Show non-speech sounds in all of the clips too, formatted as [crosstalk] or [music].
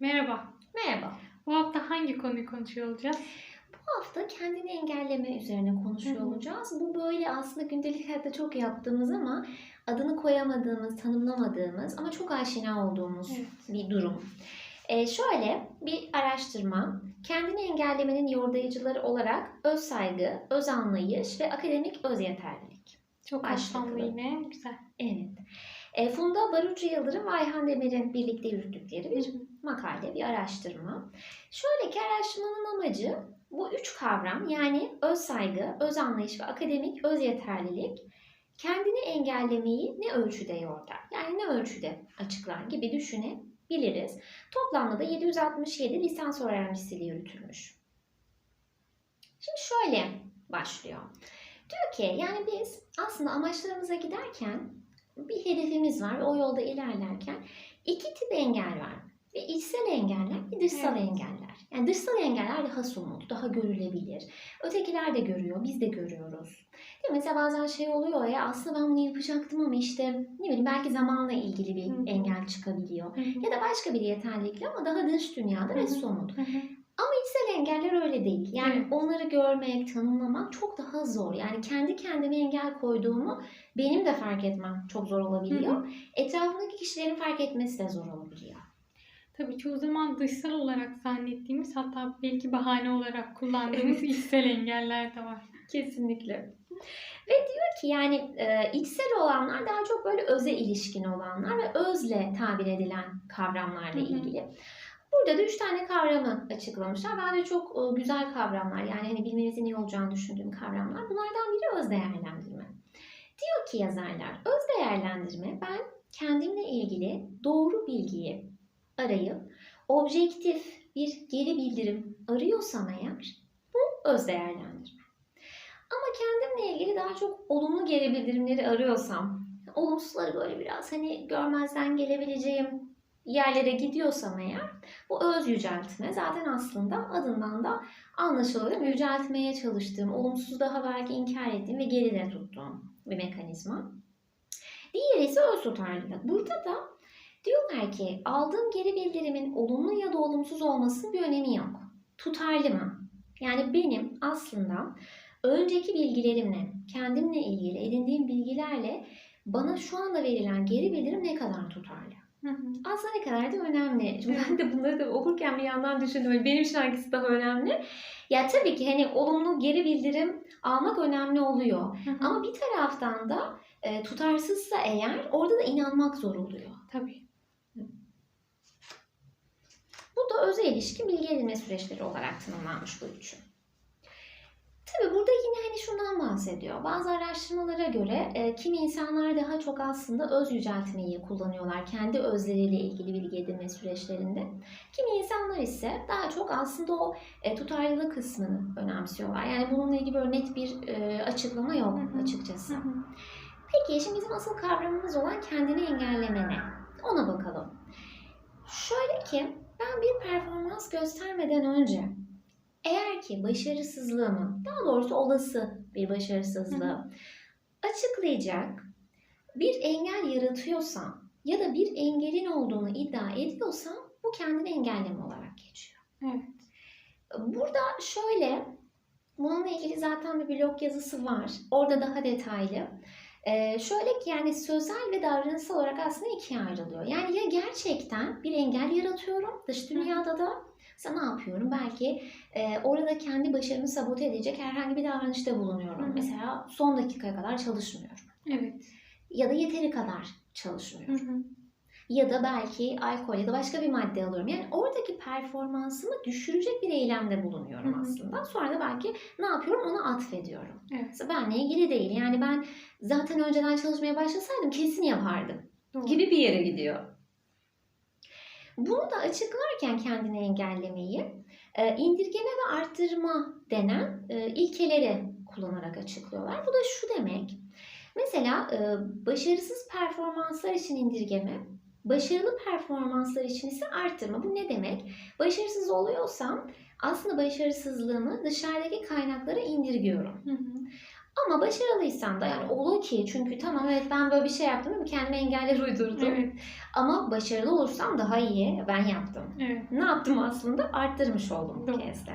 Merhaba. Merhaba. Bu hafta hangi konuyu konuşuyor olacağız? Bu hafta kendini engelleme üzerine konuşuyor Hı hı. olacağız. Bu böyle aslında gündelik hayatta çok yaptığımız ama adını koyamadığımız, tanımlamadığımız ama çok aşina olduğumuz Evet. bir durum. Ee, şöyle bir araştırma, kendini engellemenin yordayıcıları olarak öz saygı, öz anlayış ve akademik öz yeterlilik. Çok kapsamlı yine. Güzel. Evet. E, Funda Barucu Yıldırım ve Ayhan Demir'in birlikte yürüttükleri bir makale, bir araştırma. Şöyle ki araştırmanın amacı bu üç kavram yani öz saygı, öz anlayış ve akademik öz yeterlilik kendini engellemeyi ne ölçüde yordar? Yani ne ölçüde açıklar gibi düşünebiliriz. Toplamda da 767 lisans öğrencisiyle yürütülmüş. Şimdi şöyle başlıyor. Diyor ki yani biz aslında amaçlarımıza giderken bir hedefimiz var ve o yolda ilerlerken iki tip engel var. Bir içsel engeller, bir dışsal Evet. engeller. Yani dışsal engeller daha somut, daha görülebilir. Ötekiler de görüyor, biz de görüyoruz. Değil mi? Mesela bazen şey oluyor ya aslında ben bunu yapacaktım ama işte ne bileyim belki zamanla ilgili bir Hı hı. engel çıkabiliyor. Hı hı. Ya da başka bir yeterlilikle ama daha dış dünyada Hı ve somut. Hı hı. İçsel engeller öyle değil. Yani Evet. onları görmek, tanımlamak çok daha zor. Yani kendi kendime engel koyduğumu benim de fark etmem çok zor olabiliyor. Hı hı. Etrafındaki kişilerin fark etmesi de zor olabiliyor. Tabii çoğu zaman dışsal olarak zannettiğimiz hatta belki bahane olarak kullandığımız [laughs] içsel engeller de var. Kesinlikle. Ve diyor ki yani e, içsel olanlar daha çok böyle öze ilişkin olanlar ve özle tabir edilen kavramlarla Hı hı. Burada da üç tane kavramı açıklamışlar. Bence çok e, güzel kavramlar. Yani hani bilmemizin iyi olacağını düşündüğüm kavramlar. Bunlardan biri öz değerlendirme. Diyor ki yazarlar, öz değerlendirme ben kendimle ilgili doğru bilgiyi arayıp objektif bir geri bildirim arıyorsam eğer bu öz değerlendirme. Ama kendimle ilgili daha çok olumlu geri bildirimleri arıyorsam, olumsuzları böyle biraz hani görmezden gelebileceğim yerlere gidiyorsam eğer bu öz yüceltme zaten aslında adından da anlaşılıyor. Yüceltmeye çalıştığım, olumsuz daha belki inkar ettiğim ve geride tuttuğum bir mekanizma. Diğeri ise öz tutarlılık. Burada da diyorlar ki aldığım geri bildirimin olumlu ya da olumsuz olmasının bir önemi yok. Tutarlı mı? Yani benim aslında önceki bilgilerimle, kendimle ilgili edindiğim bilgilerle bana şu anda verilen geri bildirim ne kadar tutarlı? Aslında ne kadar da önemli. Şimdi ben de bunları da okurken bir yandan düşündüm. Hani Benim için hangisi daha önemli? Ya tabii ki hani olumlu geri bildirim almak önemli oluyor. Ama bir taraftan da e, tutarsızsa eğer orada da inanmak zor oluyor. Tabii. Bu da özel ilişki bilgi edinme süreçleri olarak tanımlanmış bu üçü. Tabii burada yine hani şundan bahsediyor. Bazı araştırmalara göre e, kimi insanlar daha çok aslında öz yüceltmeyi kullanıyorlar kendi özleriyle ilgili bilgi edinme süreçlerinde. Kimi insanlar ise daha çok aslında o e, tutarlılık kısmını önemsiyorlar. Yani bununla ilgili böyle net bir e, açıklama yok Hı hı. açıkçası. Hı hı. Peki şimdi bizim asıl kavramımız olan kendini engelleme ne? Ona bakalım. Şöyle ki ben bir performans göstermeden önce eğer ki başarısızlığımı, daha doğrusu olası bir başarısızlığı açıklayacak bir engel yaratıyorsam ya da bir engelin olduğunu iddia ediyorsam bu kendini engelleme olarak geçiyor. Evet. Burada şöyle, bununla ilgili zaten bir blog yazısı var. Orada daha detaylı. Ee, şöyle ki yani sözel ve davranışsal olarak aslında ikiye ayrılıyor. Yani ya gerçekten bir engel yaratıyorum dış dünyada da mesela ne yapıyorum? Belki e, orada kendi başarımı sabote edecek herhangi bir davranışta bulunuyorum. Hı hı. Mesela son dakikaya kadar çalışmıyorum. Evet. Ya da yeteri kadar Hı çalışmıyorum hı. Ya da belki alkol ya da başka bir madde alıyorum. Yani oradaki performansımı düşürecek bir eylemde bulunuyorum aslında. Sonra da belki ne yapıyorum onu atfediyorum. Evet. Benle ilgili değil. Yani ben zaten önceden çalışmaya başlasaydım kesin yapardım Doğru. gibi bir yere gidiyor. Bunu da açıklarken kendini engellemeyi e, indirgeme ve arttırma denen e, ilkeleri kullanarak açıklıyorlar. Bu da şu demek. Mesela e, başarısız performanslar için indirgeme, başarılı performanslar için ise arttırma. Bu ne demek? Başarısız oluyorsam aslında başarısızlığımı dışarıdaki kaynaklara indirgiyorum. Hı hı. Ama başarılıysam da yani ola ki çünkü tamam evet ben böyle bir şey yaptım mi? Kendime engeller uydurdum. Evet. Ama başarılı olursam daha iyi. Ben yaptım. Evet. Ne yaptım aslında? Arttırmış oldum bu kez de.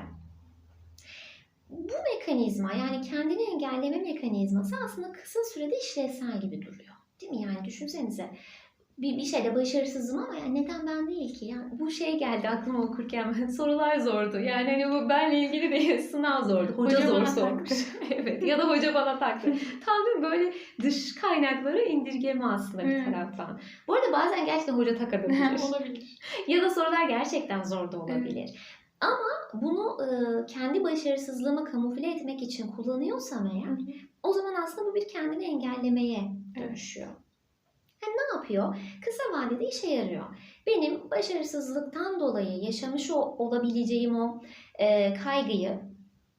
Bu mekanizma yani kendini engelleme mekanizması aslında kısa sürede işlevsel gibi duruyor. Değil mi? Yani düşünsenize bir, bir şeyde başarısızım ama yani neden ben değil ki? Yani bu şey geldi aklıma okurken [laughs] sorular zordu. Yani hani bu benle ilgili değil [laughs] sınav zordu. Hoca, Hoca zor bana sormuş. [laughs] evet ya da hoca bana taktı. Tam böyle dış kaynakları indirgeme aslında bir taraftan. Bu arada bazen gerçekten hoca takabilir. Olabilir. Ya da sorular gerçekten zor da olabilir. Ama bunu e, kendi başarısızlığımı kamufle etmek için kullanıyorsam eğer o zaman aslında bu bir kendini engellemeye Evet. Yani ne yapıyor? Kısa vadede işe yarıyor. Benim başarısızlıktan dolayı yaşamış olabileceğim o e, kaygıyı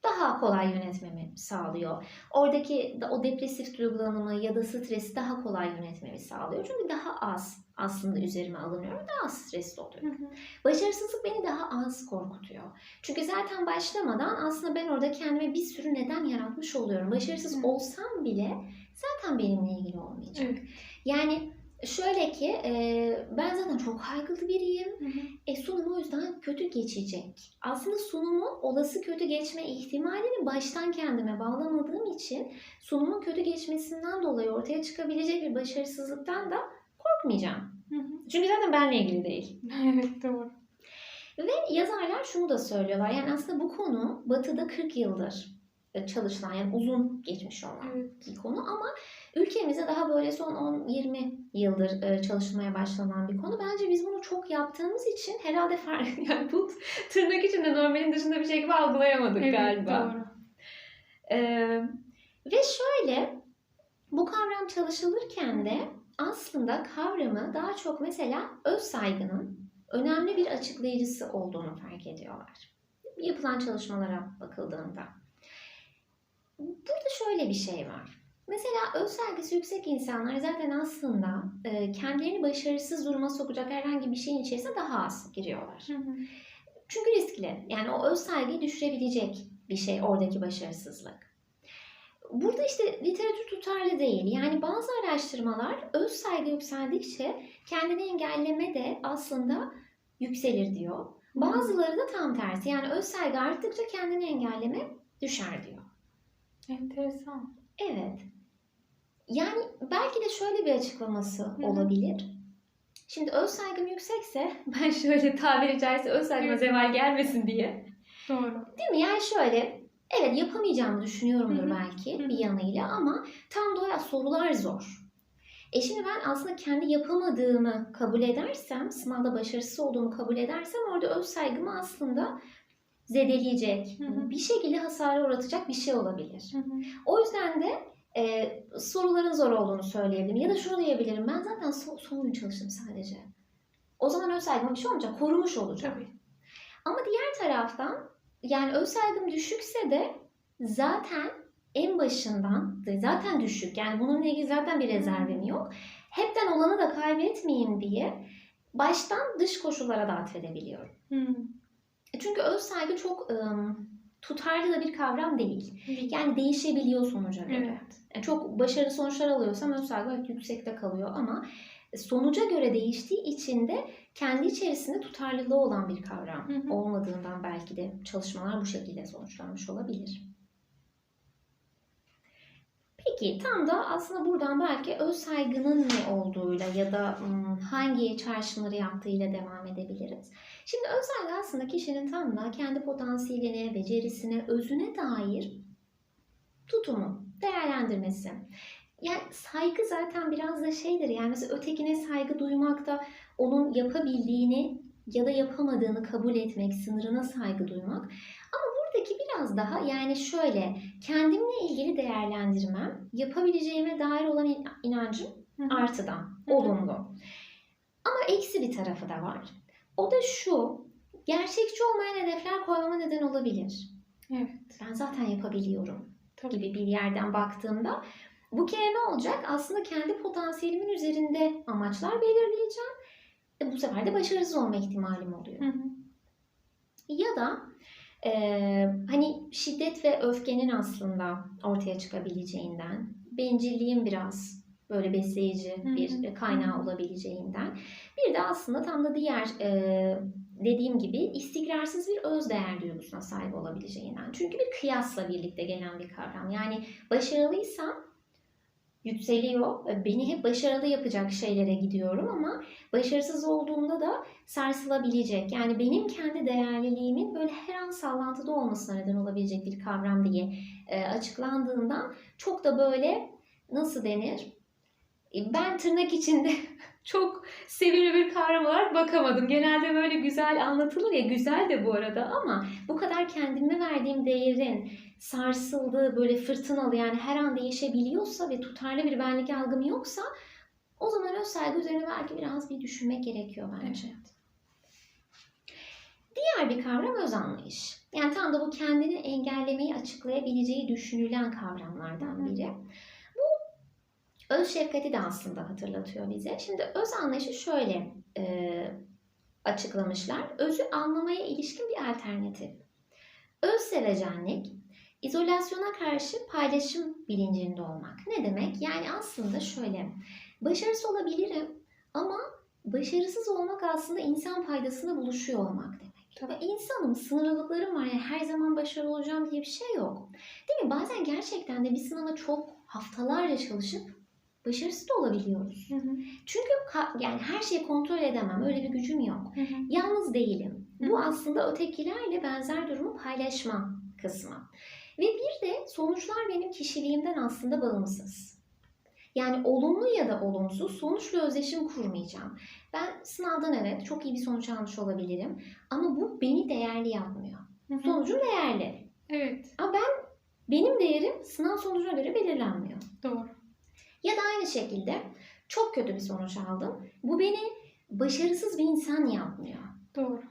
daha kolay yönetmemi sağlıyor. Oradaki da- o depresif duygulanımı ya da stresi daha kolay yönetmemi sağlıyor. Çünkü daha az aslında üzerime alınıyorum. Daha az stresli oluyorum. Başarısızlık beni daha az korkutuyor. Çünkü zaten başlamadan aslında ben orada kendime bir sürü neden yaratmış oluyorum. Başarısız Hı. olsam bile zaten benimle ilgili olmayacak. Yani şöyle ki e, ben zaten çok kaygılı biriyim. Hı hı. E sunum o yüzden kötü geçecek. Aslında sunumun olası kötü geçme ihtimalini baştan kendime bağlamadığım için sunumun kötü geçmesinden dolayı ortaya çıkabilecek bir başarısızlıktan da korkmayacağım. Hı hı. Çünkü zaten benle ilgili değil. Evet doğru. Ve yazarlar şunu da söylüyorlar. Yani aslında bu konu Batı'da 40 yıldır çalışılan yani uzun geçmiş olan Evet. bir konu ama ülkemizde daha böyle son 10-20 yıldır e, çalışılmaya başlanan bir konu. Bence biz bunu çok yaptığımız için herhalde fark [laughs] yani bu tırnak içinde normalin dışında bir şey gibi algılayamadık Evet galiba. doğru. Ee, ve şöyle bu kavram çalışılırken de aslında kavramı daha çok mesela öz saygının önemli bir açıklayıcısı olduğunu fark ediyorlar. Yapılan çalışmalara bakıldığında. Burada şöyle bir şey var. Mesela öz saygısı yüksek insanlar zaten aslında e, kendilerini başarısız duruma sokacak herhangi bir şeyin içerisine daha az giriyorlar. Hı hı. Çünkü riskli. Yani o öz saygıyı düşürebilecek bir şey oradaki başarısızlık. Burada işte literatür tutarlı değil. Yani bazı araştırmalar öz saygı yükseldikçe kendini engelleme de aslında yükselir diyor. Bazıları da tam tersi. Yani öz saygı arttıkça kendini engelleme düşer diyor. Enteresan. Evet. Yani belki de şöyle bir açıklaması hı. olabilir. Şimdi öz saygım yüksekse [laughs] ben şöyle tabiri caizse öz saygıma zeval gelmesin diye Doğru. Değil mi? Yani şöyle evet yapamayacağımı düşünüyorumdur Hı hı. belki Hı hı. bir yanıyla ama tam da o sorular zor. E şimdi ben aslında kendi yapamadığımı kabul edersem, sınavda başarısız olduğumu kabul edersem orada öz saygımı aslında zedeleyecek, Hı hı. bir şekilde hasara uğratacak bir şey olabilir. Hı hı. O yüzden de e, soruların zor olduğunu söyleyebilirim. Ya da şunu diyebilirim, ben zaten son, son gün çalıştım sadece. O zaman öz saygıma bir şey olmayacak, korumuş olacağım. Tabii. Ama diğer taraftan yani öz saygım düşükse de zaten en başından zaten düşük. Yani bununla ilgili zaten bir rezervim yok. Hepten olanı da kaybetmeyeyim diye baştan dış koşullara da atfedebiliyorum. Hı. Çünkü öz saygı çok ım, tutarlı da bir kavram değil. Yani, değişebiliyor sonuca göre. evet. Yani çok başarılı sonuçlar alıyorsam ön saygı evet yüksekte kalıyor ama sonuca göre değiştiği için de kendi içerisinde tutarlılığı olan bir kavram Hı hı. olmadığından belki de çalışmalar bu şekilde sonuçlanmış olabilir. Peki tam da aslında buradan belki öz saygının ne olduğuyla ya da hangi çağrışımları yaptığıyla devam edebiliriz. Şimdi öz saygı aslında kişinin tam da kendi potansiyeline, becerisine, özüne dair tutumu, değerlendirmesi. Yani saygı zaten biraz da şeydir yani mesela ötekine saygı duymak da onun yapabildiğini ya da yapamadığını kabul etmek, sınırına saygı duymak. Buradaki biraz daha yani şöyle kendimle ilgili değerlendirmem, yapabileceğime dair olan in- inancım Hı hı. artıdan, Hı hı. olumlu. Ama eksi bir tarafı da var. O da şu, gerçekçi olmayan hedefler koymama neden olabilir. Evet. Ben zaten yapabiliyorum Tabii. gibi bir yerden baktığımda bu kere ne olacak? Aslında kendi potansiyelimin üzerinde amaçlar belirleyeceğim. E bu sefer de başarısız olma ihtimalim oluyor. Hı hı. Ya da Ee, hani şiddet ve öfkenin aslında ortaya çıkabileceğinden, bencilliğin biraz böyle besleyici Hı hı. bir kaynağı olabileceğinden. Bir de aslında tam da diğer e, dediğim gibi istikrarsız bir özdeğer duygusuna sahip olabileceğinden. Çünkü bir kıyasla birlikte gelen bir kavram. Yani başarılıysam yükseliyor. Beni hep başarılı yapacak şeylere gidiyorum ama başarısız olduğumda da sarsılabilecek. Yani benim kendi değerliliğimin böyle her an sallantıda olmasına neden olabilecek bir kavram diye e, açıklandığından çok da böyle nasıl denir? E, Ben tırnak içinde [laughs] çok sevimli bir kavram olarak bakamadım. Genelde böyle güzel anlatılır ya güzel de bu arada ama bu kadar kendime verdiğim değerin sarsıldığı böyle fırtınalı yani her an değişebiliyorsa ve tutarlı bir benlik algım yoksa o zaman öz saygı üzerine belki biraz bir düşünmek gerekiyor bence. Diğer bir kavram öz anlayış. Yani tam da bu kendini engellemeyi açıklayabileceği düşünülen kavramlardan biri. Bu öz şefkati de aslında hatırlatıyor bize. Şimdi öz anlayışı şöyle e, açıklamışlar. Özü anlamaya ilişkin bir alternatif. Öz sevecenlik, izolasyona karşı paylaşım bilincinde olmak. Ne demek? Yani aslında şöyle, başarısız olabilirim ama başarısız olmak aslında insan faydasında buluşuyor olmak demek. Tabii. Ve insanım, sınırlılıklarım var. Yani her zaman başarılı olacağım diye bir şey yok. Değil mi? Bazen gerçekten de bir sınava çok haftalarca çalışıp başarısız da olabiliyoruz. Hı hı. Çünkü yani her şeyi kontrol edemem. Öyle bir gücüm yok. Hı hı. Yalnız değilim. Hı Bu hı. aslında ötekilerle benzer durumu paylaşma kısmı. Ve bir de sonuçlar benim kişiliğimden aslında bağımsız. Yani olumlu ya da olumsuz sonuçla özdeşim kurmayacağım. Ben sınavdan evet çok iyi bir sonuç almış olabilirim. Ama bu beni değerli yapmıyor. Hı hı. Sonucum değerli. Evet, Ama ben benim değerim sınav sonucuna göre belirlenmiyor. doğru. Aynı şekilde çok kötü bir sonuç aldım. Bu beni başarısız bir insan yapmıyor. Doğru.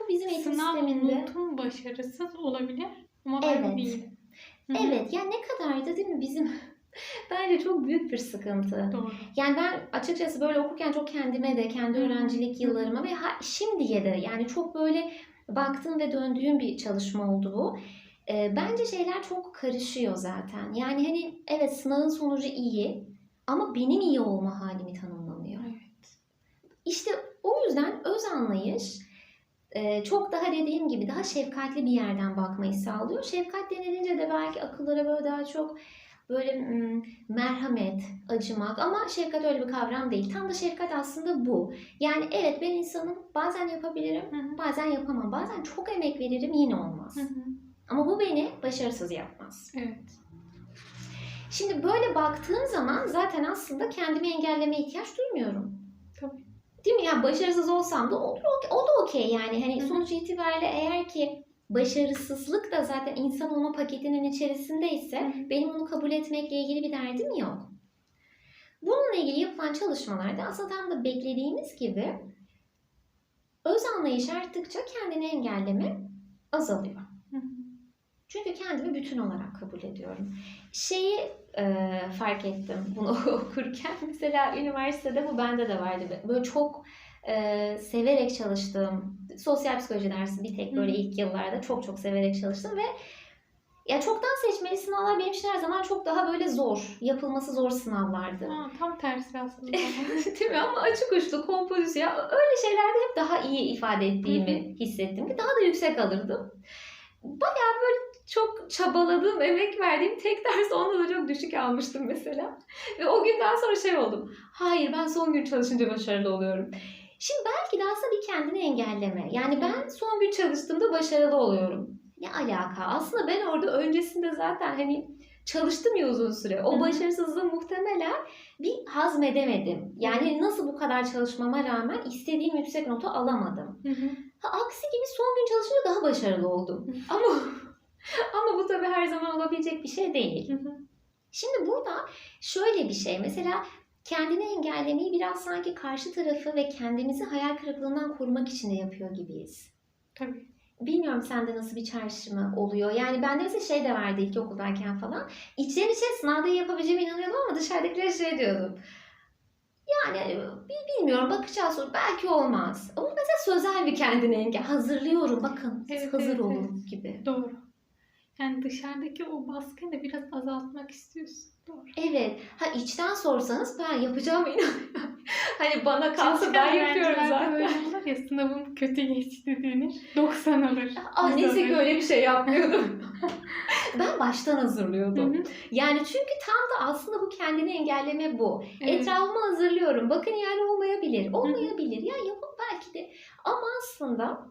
Bu bizim eğitim Sınav sisteminde... notum başarısız olabilir ama ben Evet. değilim. Hı. Evet yani ne kadar da değil mi bizim [laughs] bence çok büyük bir sıkıntı. Doğru. Yani ben açıkçası böyle okurken çok kendime de kendi öğrencilik yıllarıma ve ha, şimdiye de yani çok böyle baktığım ve döndüğüm bir çalışma oldu bu. Ee, bence şeyler çok karışıyor zaten. Yani hani evet sınavın sonucu iyi ama benim iyi olma halimi tanımlamıyor. Evet. İşte o yüzden öz anlayış e, çok daha dediğim gibi daha şefkatli bir yerden bakmayı sağlıyor. Şefkat denilince de belki akıllara böyle daha çok böyle mm, merhamet, acımak ama şefkat öyle bir kavram değil. Tam da şefkat aslında bu. Yani evet ben insanım bazen yapabilirim, bazen yapamam. Bazen çok emek veririm yine olmaz. Ama bu beni başarısız yapmaz. Evet. Şimdi böyle baktığım zaman zaten aslında kendimi engellemeye ihtiyaç duymuyorum. Tabii. Değil mi? Yani başarısız olsam da olur, o da okey yani. Hani sonuç itibariyle eğer ki başarısızlık da zaten insan olma paketinin içerisindeyse Hı hı. benim onu kabul etmekle ilgili bir derdim yok. Bununla ilgili yapılan çalışmalarda aslında tam da beklediğimiz gibi öz anlayış arttıkça kendini engelleme azalıyor. Çünkü kendimi bütün olarak kabul ediyorum. Şeyi e, fark ettim bunu [laughs] okurken. Mesela üniversitede bu bende de vardı. Böyle çok e, severek çalıştığım sosyal psikoloji dersi bir tek böyle ilk yıllarda çok çok severek çalıştım ve ya çoktan seçmeli sınavlar benim için her zaman çok daha böyle zor, yapılması zor sınavlardı. Ha, tam tersi aslında. [laughs] Değil mi? Ama açık uçlu, kompozisyon öyle şeylerde hep daha iyi ifade ettiğimi hissettim ki daha da yüksek alırdım. Bayağı böyle çok çabaladım, emek verdiğim tek ders onda da çok düşük almıştım mesela. Ve o günden sonra şey oldum. Hayır ben son gün çalışınca başarılı oluyorum. Şimdi belki de aslında bir kendini engelleme. Yani ben son gün çalıştığımda başarılı oluyorum. Ne alaka? Aslında ben orada öncesinde zaten hani çalıştım ya uzun süre. O başarısızlığı muhtemelen bir hazmedemedim. Yani nasıl bu kadar çalışmama rağmen istediğim yüksek notu alamadım. Hı hı. Ha, aksi gibi son gün çalışınca daha başarılı oldum. ama [laughs] ama bu tabii her zaman olabilecek bir şey değil. Şimdi burada şöyle bir şey. Mesela kendini engellemeyi biraz sanki karşı tarafı ve kendimizi hayal kırıklığından korumak için de yapıyor gibiyiz. Tabii. Bilmiyorum sende nasıl bir çağrışımı oluyor. Yani bende mesela şey de vardı ilkokuldayken falan. İçten içe sınavda yapabileceğime inanıyordum ama dışarıdakilere şey diyordum. Yani bi- bilmiyorum bakacağız sonra belki olmaz. Ama mesela sözel bir kendine engel. Hazırlıyorum bakın Evet, hazır evet, olun gibi. Doğru. Yani dışarıdaki o baskıyı da biraz azaltmak istiyorsun. Doğru. Evet. Ha içten sorsanız ben yapacağım [laughs] inanıyorum. hani bana kalsa Çünkü ben yapıyorum zaten. Böyle olur ya sınavım kötü geçti denir. 90 alır. Aa, neyse ki öyle bir şey yapmıyordum. [laughs] ben baştan Hı hazırlıyordum. hı. Yani çünkü tam da aslında bu kendini engelleme bu. Evet. Etrafımı hazırlıyorum. Bakın yani olmayabilir. Olmayabilir. Ya yapıp belki de. Ama aslında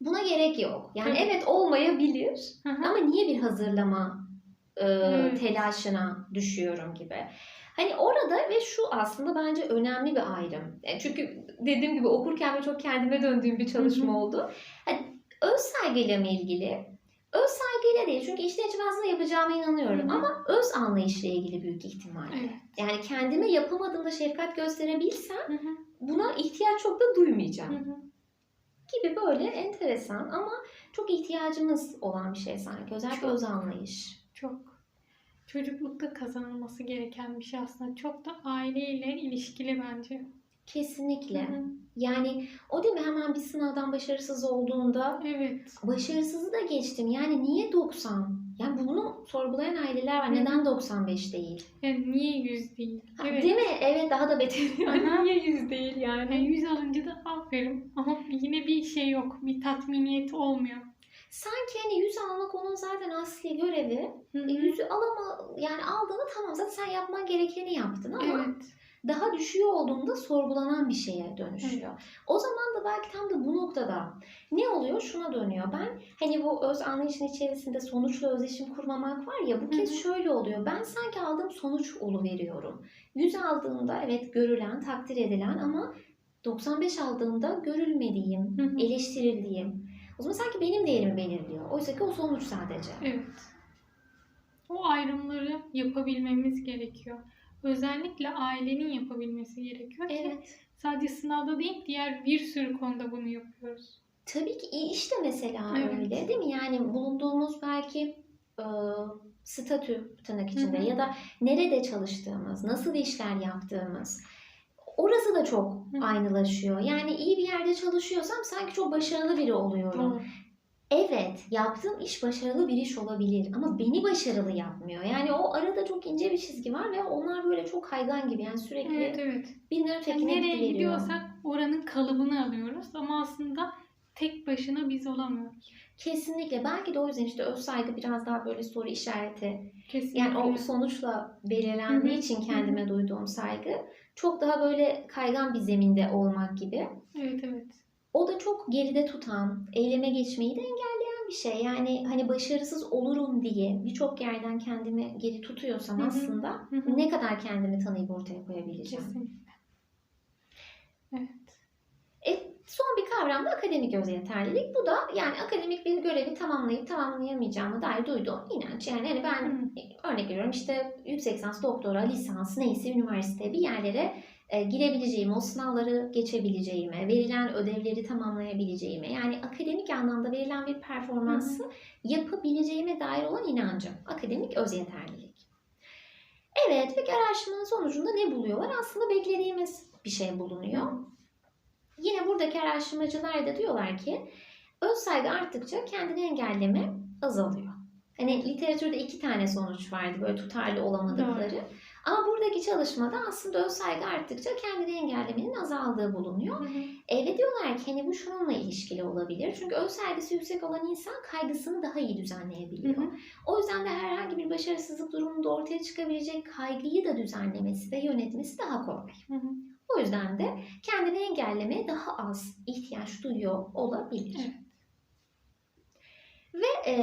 buna gerek yok. Yani Tabii. evet olmayabilir. Hı hı. Ama niye bir hazırlama e, Evet. telaşına düşüyorum gibi. Hani orada ve şu aslında bence önemli bir ayrım. E, Çünkü dediğim gibi okurken de çok kendime döndüğüm bir çalışma Hı hı. oldu. Hani öz saygıyla ilgili öz saygıyla değil çünkü içten içe ben sana yapacağıma inanıyorum Hı hı. ama öz anlayışla ilgili büyük ihtimalle. Evet. Yani kendime yapamadığımda şefkat gösterebilsem Hı hı. buna ihtiyaç çok da duymayacağım Hı hı. Gibi böyle enteresan ama çok ihtiyacımız olan bir şey sanki. Özellikle Çok. öz anlayış. Çok çocuklukta kazanılması gereken bir şey aslında. Çok da aileyle ilişkili bence. Kesinlikle. Hı. Yani o değil mi hemen bir sınavdan başarısız olduğunda Evet. başarısızı da geçtim. Yani niye 90? Yani bunu sorgulayan aileler var. Neden 95 değil? Yani niye 100 değil? Ha, Evet. Değil mi? Evet daha da beter. [laughs] Yani niye 100 değil yani? Yani 100 alınca da aferin ama yine bir şey yok. Bir tatminiyet olmuyor. Sanki hani 100 almak onun zaten asli görevi. Hı E, hı. 100'ü alama yani aldığını tamam zaten sen yapman gerekeni yaptın ama Evet. Daha düşüyor olduğunda sorgulanan bir şeye dönüşüyor. O zaman da belki tam da bu noktada ne oluyor? Şuna dönüyor. Ben hani bu öz anlayışın içerisinde sonuçla özdeşim kurmamak var ya bu kez Hı hı. şöyle oluyor. Ben sanki aldığım sonuç olu veriyorum. 100 aldığımda evet görülen, takdir edilen ama 95 aldığımda görülmediğim, Hı hı. eleştirildiğim. O zaman sanki benim değerimi belirliyor. Oysa ki o sonuç sadece. Evet. O ayrımları yapabilmemiz gerekiyor. Özellikle ailenin yapabilmesi gerekiyor ki Evet. sadece sınavda değil diğer bir sürü konuda bunu yapıyoruz. Tabii ki işte mesela Evet. öyle değil mi? Yani bulunduğumuz belki e, statü tırnak içinde Hı hı. ya da nerede çalıştığımız, nasıl işler yaptığımız orası da çok Hı. aynılaşıyor. Yani iyi bir yerde çalışıyorsam sanki çok başarılı biri oluyorum. Doğru. Evet, yaptığım iş başarılı bir iş olabilir ama beni başarılı yapmıyor. Yani o arada çok ince bir çizgi var ve onlar böyle çok kaygan gibi. Yani sürekli Evet evet. birinden Yani ötekine nereye gidiyorsak oranın kalıbını alıyoruz ama aslında tek başına biz olamıyoruz. Kesinlikle. Belki de o yüzden işte öz saygı biraz daha böyle soru işareti Kesinlikle. Yani o sonuçla belirlendiği Hı hı. için kendime duyduğum saygı çok daha böyle kaygan bir zeminde olmak gibi. Evet evet. O da çok geride tutan, eyleme geçmeyi de engelleyen bir şey. Yani hani başarısız olurum diye birçok yerden kendimi geri tutuyorsam aslında Hı hı. ne kadar kendimi tanıyıp ortaya koyabileceğim. Kesinlikle. Evet. E, son bir kavram da akademik öz yeterlilik. Bu da yani akademik bir görevi tamamlayıp tamamlayamayacağıma dair duyduğum inanç. Yani hani ben Hı. örnek veriyorum işte yüksek lisans, doktora, lisans neyse üniversite bir yerlere girebileceğime, o sınavları geçebileceğime, verilen ödevleri tamamlayabileceğime yani akademik anlamda verilen bir performansı yapabileceğime dair olan inancım. Akademik öz yeterlilik. Evet, peki araştırmanın sonucunda ne buluyorlar? Aslında beklediğimiz bir şey bulunuyor. Yine buradaki araştırmacılar da diyorlar ki öz saygı arttıkça kendini engelleme azalıyor. Hani literatürde iki tane sonuç vardı böyle tutarlı olamadıkları. Ama buradaki çalışmada aslında öz saygı arttıkça kendini engellemenin azaldığı bulunuyor. Hı hı. E, ve diyorlar ki hani bu şununla ilişkili olabilir. Çünkü öz saygısı yüksek olan insan kaygısını daha iyi düzenleyebiliyor. Hı hı. O yüzden de herhangi bir başarısızlık durumunda ortaya çıkabilecek kaygıyı da düzenlemesi ve yönetmesi daha kolay. Hı hı. O yüzden de kendini engellemeye daha az ihtiyaç duyuyor olabilir. Evet. Ve e,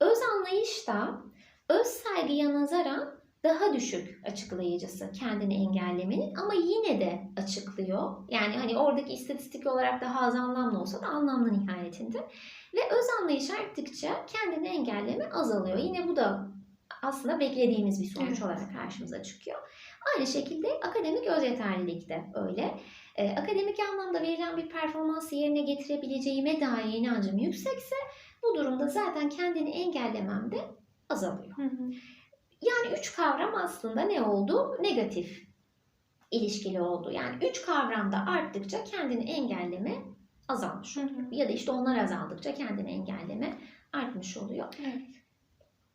öz anlayış da öz saygıya nazaran daha düşük açıklayıcısı kendini engellemenin ama yine de açıklıyor. Yani hani oradaki istatistik olarak daha az anlamlı olsa da anlamlı nihayetinde. Ve öz anlayış arttıkça kendini engelleme azalıyor. Yine bu da aslında beklediğimiz bir sonuç Evet. olarak karşımıza çıkıyor. Aynı şekilde akademik öz yeterlilik de öyle. Ee, akademik anlamda verilen bir performansı yerine getirebileceğime dair inancım yüksekse bu durumda zaten kendini engellemem de azalıyor. Hı hı. Yani üç kavram aslında ne oldu? Negatif ilişkili olduğu. Yani üç kavram da arttıkça kendini engelleme azalmış hı. ya da işte onlar azaldıkça kendini engelleme artmış oluyor. Evet.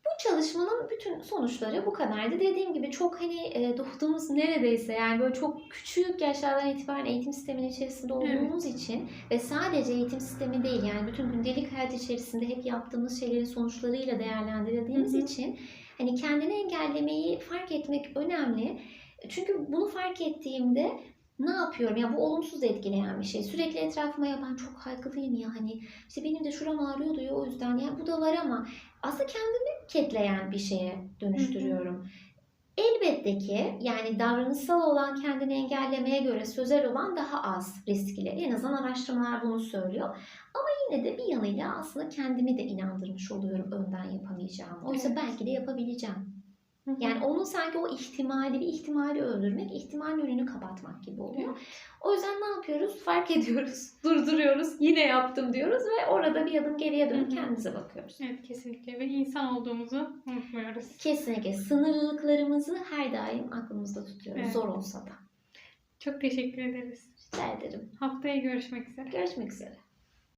Bu çalışmanın bütün sonuçları bu kadardı. Dediğim gibi çok hani e, doğduğumuz neredeyse yani böyle çok küçük yaşlardan itibaren eğitim sisteminin içerisinde olduğumuz için ve sadece eğitim sistemi değil yani bütün gündelik hayat içerisinde hep yaptığımız şeylerin sonuçlarıyla değerlendirildiğimiz Hı hı. için hani kendini engellemeyi fark etmek önemli. Çünkü bunu fark ettiğimde ne yapıyorum? Ya bu olumsuz etkileyen bir şey. Sürekli etrafıma ya ben çok kaygılıyım ya hani işte benim de şuram ağrıyordu ya o yüzden ya bu da var ama aslında kendimi ketleyen bir şeye dönüştürüyorum. Elbette ki yani davranışsal olan kendini engellemeye göre sözel olan daha az riskli. En azından araştırmalar bunu söylüyor. Ama yine de bir yanıyla aslında kendimi de inandırmış oluyorum önden yapamayacağım. Oysa Evet. belki de yapabileceğim. Hı hı. Yani onun sanki o ihtimali, bir ihtimali öldürmek, ihtimalin önünü kapatmak gibi oluyor. O yüzden ne yapıyoruz? Fark ediyoruz, [laughs] durduruyoruz, yine yaptım diyoruz ve orada bir adım geriye dönüp Hı hı. kendimize bakıyoruz. Evet kesinlikle ve insan olduğumuzu unutmuyoruz. Kesinlikle sınırlılıklarımızı her daim aklımızda tutuyoruz. Evet. Zor olsa da. Çok teşekkür ederiz. Rica ederim. Haftaya görüşmek üzere. Görüşmek üzere.